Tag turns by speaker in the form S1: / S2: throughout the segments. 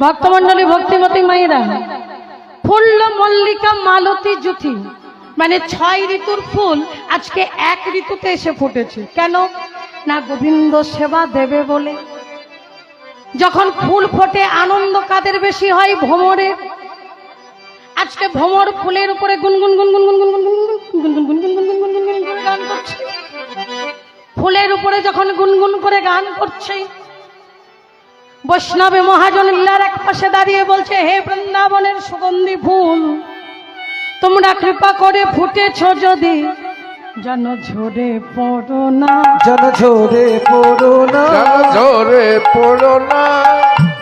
S1: ভক্তমন্ডলী ভক্তিমতী মায়েরা ফুল্ল মল্লিকা মালতী জুথি মানে ছয় ঋতুর ফুল আজকে এক ঋতুতে এসে ফুটেছে কেন না গোবিন্দ সেবা দেবে বলে যখন ফুল ফোটে আনন্দ কাদের বেশি হয় ভ্রমরে আজকে ভ্রমর ফুলের উপরে গুনগুন গুনগুন গুনগুন গান করছে ফুলের উপরে যখন গুনগুন করে গান করছে বৈষ্ণবে মহাজন লীলার এক পাশে দাঁড়িয়ে বলছে হে বৃন্দাবনের সুগন্ধি ফুল তোমরা কৃপা করে ফুটেছ যদি। যেন ঝরে পড়ো না।
S2: জন ঝরে পড়ো না।
S3: যেন ঝরে পড়ো না।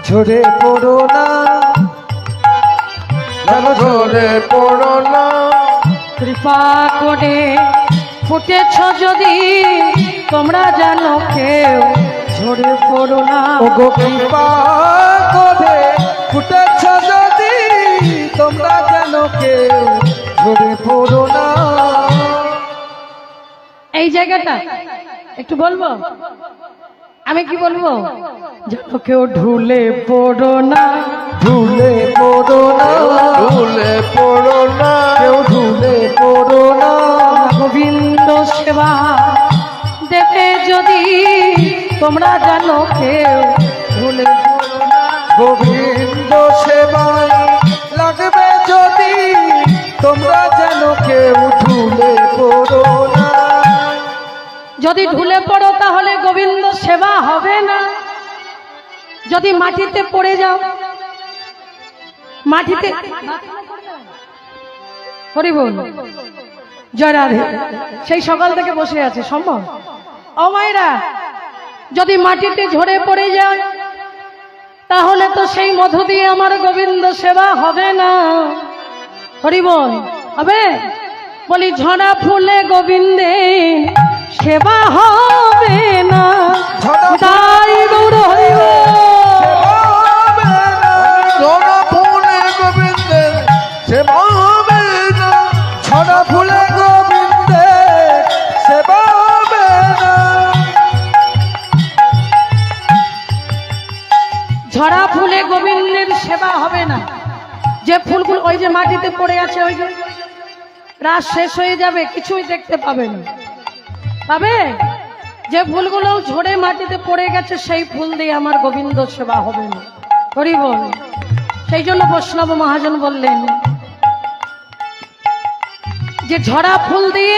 S2: ঝরে পড়ো না।
S3: যেন ঝরে পড়ো না।
S1: কৃপা করে ফুটেছ যদি তোমরা জানো কেউ ঝরে পড়ো না।
S2: ও গো কৃপা করে ফুটেছ যদি তোমরা যেন কেউ ঝরে পড়ো না।
S1: এই জায়গাটা একটু বলব? আমি কি বলব? যেন কেউ ঢুলে পড়ো না।
S2: ঝুলে পড়ো না।
S3: ভুলে পড়ো না।
S2: কেউ ঝুলে পড়ো না।
S1: গোবিন্দ সেবা। তোমরা জানো কেউ ভুলে
S2: গোবিন্দ সেবায় লাগবে যদি তোমরা যেন কেউ ঝুলে পড়ো না।
S1: যদি ঢুলে পড়ো তাহলে গোবিন্দ সেবা হবে না। যদি মাটিতে পড়ে যাও মাটিতে হরি বল জয় রাধে। সেই সকাল থেকে বসে আছে সম্ভব? ও মায়েরা যদি মাটিতে ঝরে পড়ে যায় তাহলে তো সেই মধু দিয়ে আমার গোবিন্দ সেবা হবে না। হরিবল হবে? বলি ঝরা ফুলে গোবিন্দে সেবা হবে না। তাই গৌর ঝরা ফুলে গোবিন্দের সেবা হবে না। যে ফুলগুলো ওই যে মাটিতে পড়ে আছে, ওই যে রাত শেষ হয়ে যাবে, কিছুই দেখতে পাবে না। পাবে? যে ফুলগুলো ঝরে মাটিতে পড়ে গেছে, সেই ফুল দিয়ে আমার গোবিন্দ সেবা হবে না। হরি বল সেই জন্য বৈষ্ণব মহাজন বললেন, যে ঝরা ফুল দিয়ে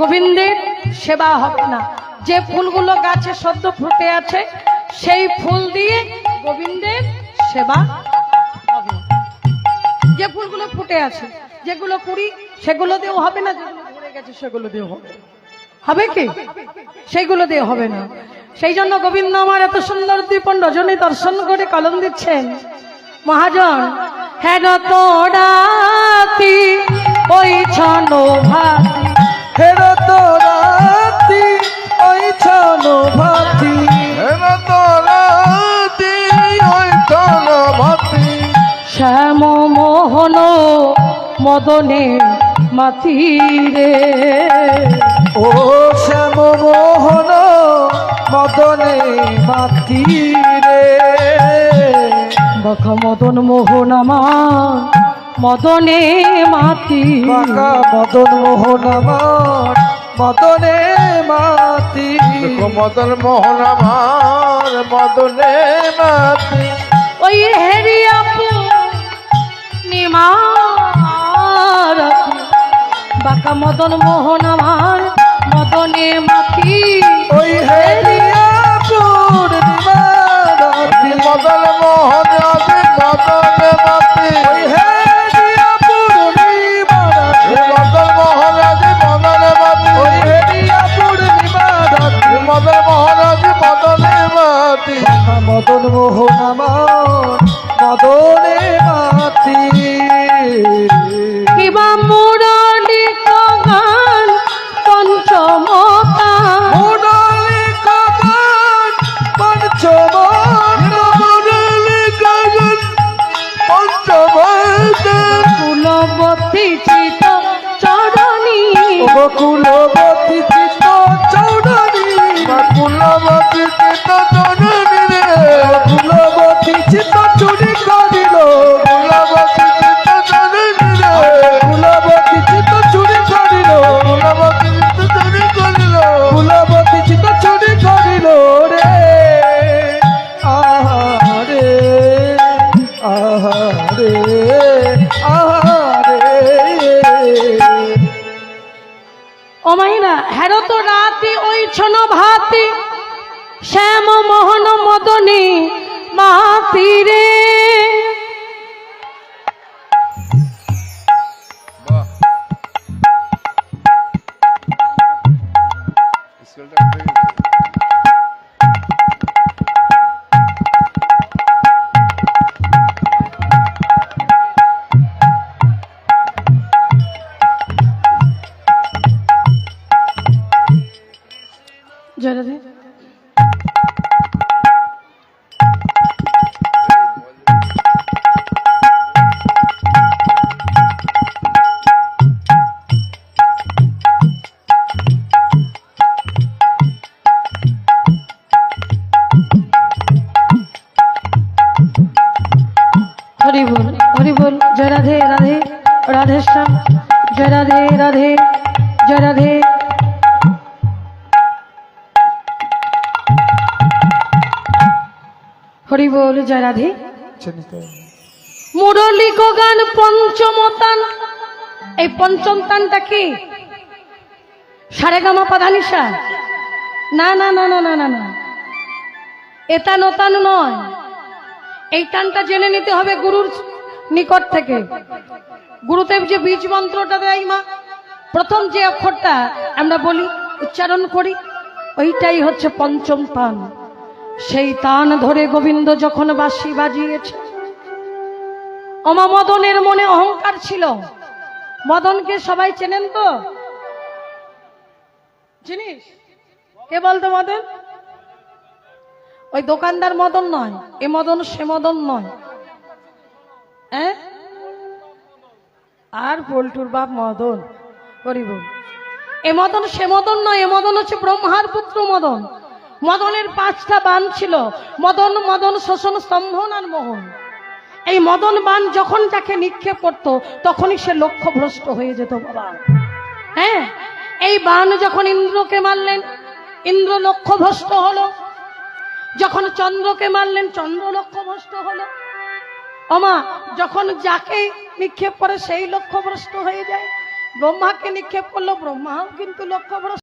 S1: গোবিন্দের সেবা হবে না। যে ফুলগুলো গাছে সদ্য ফুটে আছে, সেই ফুল দিয়ে গোবিন্দের সেবা যে ফুলগুলো ফুটে আছে, যেগুলো কুড়ি সেগুলো দিয়েও হবে না, যেগুলো ভরে গেছে, সেগুলো দিয়েও হবে। হবে কি? সেইগুলো দিয়ে হবে না। সেই জন্য গোবিন্দ আমার এত সুন্দর দ্বীপন রজনী দর্শন করে কলম দিচ্ছেন। মহাজন হ্যাঁ তোরাতি ওই ছন ভাতি
S2: ফেরো তো
S1: মোহন মদনে মাতিরে
S2: ও শ্যাম মোহন মদনে মাতি রে।
S1: বাঘা মদন মোহন আমার মদনে মাতি
S2: বাঁকা মদন মোহন আমার মদনে মাতি।
S3: মদন মোহন আমার মদনে মাতি।
S1: ওই হেরিয়া নিমার বাঁকা মদন মোহন আমার মদনে মাতি
S2: ওই হেরিয়া
S3: মদন মোহন আদি মদনে মাতি
S2: ওই হেরিয়া পূর্ণিমা রাতি
S3: মদন মোহন আদি মদনে মাতি
S2: ওই হেরিয়া পূর্ণিমা রাতি
S3: মদন মোহন আদি মদনে মাতি
S2: মদন মোহন আমার
S1: রাতি ওই ছন ভাতি। শ্যাম মোহন মদনী মাতি
S3: রে। Thank উঠে
S1: জয় রাধে হরি বল হরি বল জয় রাধে রাধে রাধেশ্যাম। জয় রাধে রাধে জয় রাধে হরি বল জয় রাধে। মুরলী গান পঞ্চমতান। এই পঞ্চম তানটা কি? সারেগামা পাধানিসা? না না না না না না না। এটা নতান নয়। এই টানটা জেনে নিতে হবে গুরুর নিকট থেকে। গুরুদেব যে বীজ মন্ত্রটা দেয় মা প্রথম যে অক্ষরটা আমরা বলি উচ্চারণ করি ওইটাই হচ্ছে পঞ্চম তান সেই তান ধরে গোবিন্দ যখন বাঁশি বাজিয়েছে অমা মদনের মনে অহংকার ছিল। মদনকে সবাই চেনেন তো? জিনিস? কে বলতো মদন? ওই দোকানদার মদন নয়, এ মদন সে মদন নয়। হ্যাঁ? আর পল্টুর বাপ মদন, করিব। এ মদন সে মদন নয়, এ মদন হচ্ছে ব্রহ্মার পুত্র মদন। মদনের পাঁচটা বান ছিল। মদন মদন, শোষণ, স্তম্ভন আর মোহন। এই মদন বান যখন যাকে নিক্ষেপ করত, তখনই সে লক্ষ্য ভ্রষ্ট হয়ে যেত বাবা। হ্যাঁ এই বান যখন ইন্দ্রকে মারলেন, ইন্দ্র লক্ষ্য ভ্রষ্ট হলো। যখন চন্দ্রকে মারলেন, চন্দ্র লক্ষ্যভ্রষ্ট হলো। অমা যখন যাকে নিক্ষেপ করে সেই লক্ষ্যভ্রষ্ট হয়ে যায়। ব্রহ্মাকে নিক্ষেপ করল, ব্রহ্মাও কিন্তু লক্ষ্যভ্রষ্ট